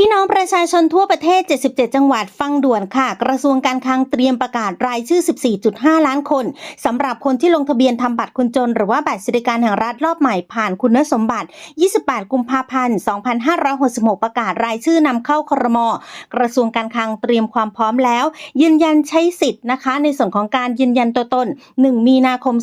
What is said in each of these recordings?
พี่น้องประชาชนทั่วประเทศ 77 จังหวัดฟังด่วนค่ะ กระทรวงการคลังเตรียมประกาศรายชื่อ 14.5 ล้านคนสำหรับคนที่ลงทะเบียนทำบัตรคนจน หรือว่าบัตรสวัสดิการแห่งรัฐรอบใหม่ผ่านคุณสมบัติ 28 กุมภาพันธ์ 2566 ประกาศรายชื่อนำเข้าครม กระทรวงการคลังเตรียมความพร้อมแล้ว ยืนยันใช้สิทธิ์นะคะ ในส่วนของการยืนยันตัวตน 1 มีนาคม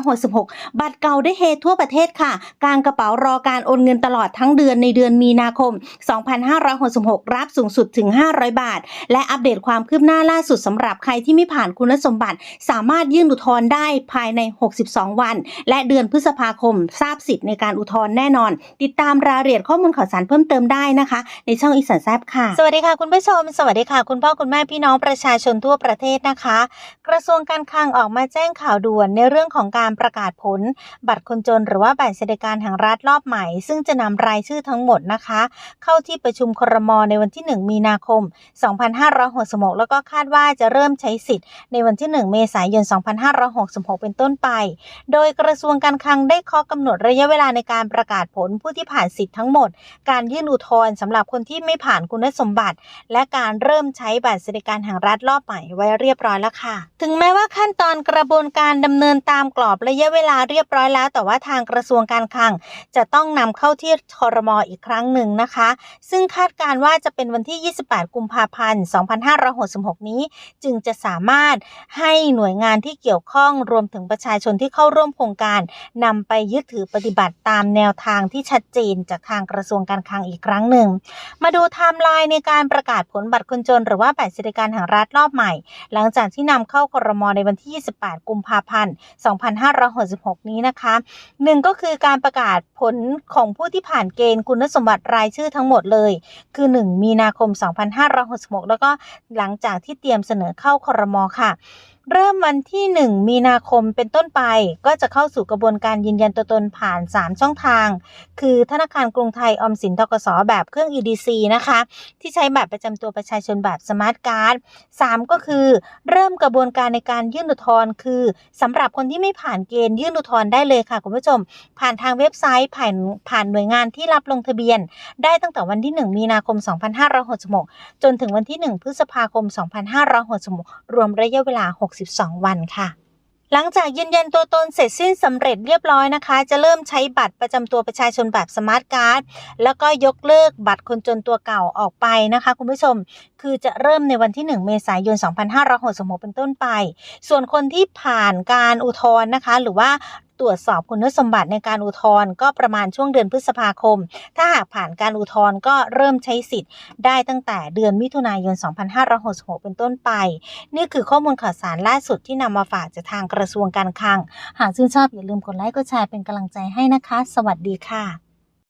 2566 บัตรเก่าได้เฮทั่วประเทศค่ะ กางกระเป๋ารอการโอนเงินตลอดทั้งเดือนในเดือนมีนาคม 25 2566 รับสูงสุดถึง 500 บาท และอัปเดตความคืบหน้าล่าสุดสำหรับใครที่ไม่ผ่านคุณสมบัติ สามารถยื่นอุทธรณ์ได้ภายใน 62 วัน และเดือนพฤษภาคม ทราบสิทธิ์ในการอุทธรณ์แน่นอน ติดตามรายละเอียดข้อมูลข่าวสารเพิ่มเติมได้นะคะ ในช่องอีสานแซบค่ะ สวัสดีค่ะคุณผู้ชม สวัสดีค่ะ คุณพ่อคุณแม่พี่น้องประชาชนทั่วประเทศนะคะ กระทรวงการคลังออกมาแจ้งข่าวด่วนในเรื่องของการประกาศผล บัตรคนจน หรือว่าบัตรสวัสดิการแห่งรัฐรอบใหม่ ซึ่งจะนำรายชื่อทั้งหมดนะคะ เข้าที่ประชุมครมในวันที่ 1 มีนาคม 2566 แล้วก็คาดว่าจะเริ่มใช้สิทธิ์ในวันที่ 1 เมษายน 2566 เป็นต้นไป โดยกระทรวงการคลังได้ข้อกำหนดระยะเวลาในการประกาศผลผู้ที่ผ่านสิทธิ์ทั้งหมด การยื่นอุทธรณ์สำหรับคนที่ไม่ผ่านคุณสมบัติ และการเริ่มใช้บัตรสวัสดิการแห่งรัฐรอบใหม่ไว้เรียบร้อยแล้วค่ะ ถึงแม้ว่าขั้นตอนกระบวนการดำเนินตามกรอบระยะเวลาเรียบร้อยแล้ว แต่ว่าทางกระทรวงการคลังจะต้องนำเข้าที่ครมออีกครั้งหนึ่งนะคะ ซึ่งคาดการว่าจะเป็นวันที่ 28 กุมภาพันธ์ 2566 นี้ จึงจะสามารถให้หน่วยงานที่เกี่ยวข้องรวมถึงประชาชนที่เข้าร่วมโครงการนำไปยึดถือปฏิบัติตามแนวทางที่ชัดเจนจากทางกระทรวงการคลังอีกครั้งหนึ่ง มาดูไทม์ไลน์ในการประกาศผลบัตรคนจน หรือว่าบัตรสวัสดิการแห่งรัฐรอบใหม่ หลังจากที่นำเข้าครมในวันที่ 28 กุมภาพันธ์ 2566 นี้นะคะหนึ่งก็คือการประกาศผลของผู้ที่ผ่านเกณฑ์คุณสมบัติรายชื่อทั้งหมดเลยคือ 1 มีนาคม 2566 แล้วก็หลังจากที่เตรียมเสนอเข้าครมค่ะเริ่มวันที่ 1 มีนาคมเป็นต้นไป ก็จะเข้าสู่กระบวนการยืนยันตัวตนผ่าน 3 ช่องทาง คือธนาคารกรุงไทยออมสินทกสแบบเครื่อง EDC นะคะ ที่ใช้บัตรประจำตัวประชาชนแบบสมาร์ทการ์ด 3 ก็คือ เริ่มกระบวนการในการยื่นอุทธรณ์คือสำหรับคนที่ไม่ผ่านเกณฑ์ยื่นอุทธรณ์ได้เลยค่ะคุณผู้ชม ผ่านทางเว็บไซต์ผ่านผ่านหน่วยงานที่รับลงทะเบียน ได้ตั้งแต่วันที่ 1 มีนาคม 2566 จนถึงวันที่ 1 พฤษภาคม 2566 รวมระยะเวลา62 วันค่ะ หลังจากยืนยันตัวตนเสร็จสิ้นสำเร็จเรียบร้อยนะคะ จะเริ่มใช้บัตรประจำตัวประชาชนแบบสมาร์ทการ์ดแล้วก็ยกเลิกบัตรคนจนตัวเก่าออกไปนะคะ คุณผู้ชม คือจะเริ่มในวันที่ 1 เมษายน 2566 เป็นต้นไป ส่วนคนที่ผ่านการอุทธรณ์นะคะ หรือว่าตรวจสอบคุณสมบัติในการอุทธรณ์ก็ประมาณช่วงเดือนพฤษภาคม ถ้าหากผ่านการอุทธรณ์ก็เริ่มใช้สิทธิ์ ได้ตั้งแต่เดือนมิถุนายน 2566 เป็นต้นไป นี่คือข้อมูลข่าวสารล่าสุดที่นำมาฝากจากทางกระทรวงการคลัง หากชื่นชอบอย่าลืมกดไลค์กดแชร์เป็นกำลังใจให้นะคะ สวัสดีค่ะ